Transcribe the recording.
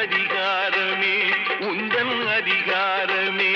அதிகாரமே உந்தன் அதிகாரமே.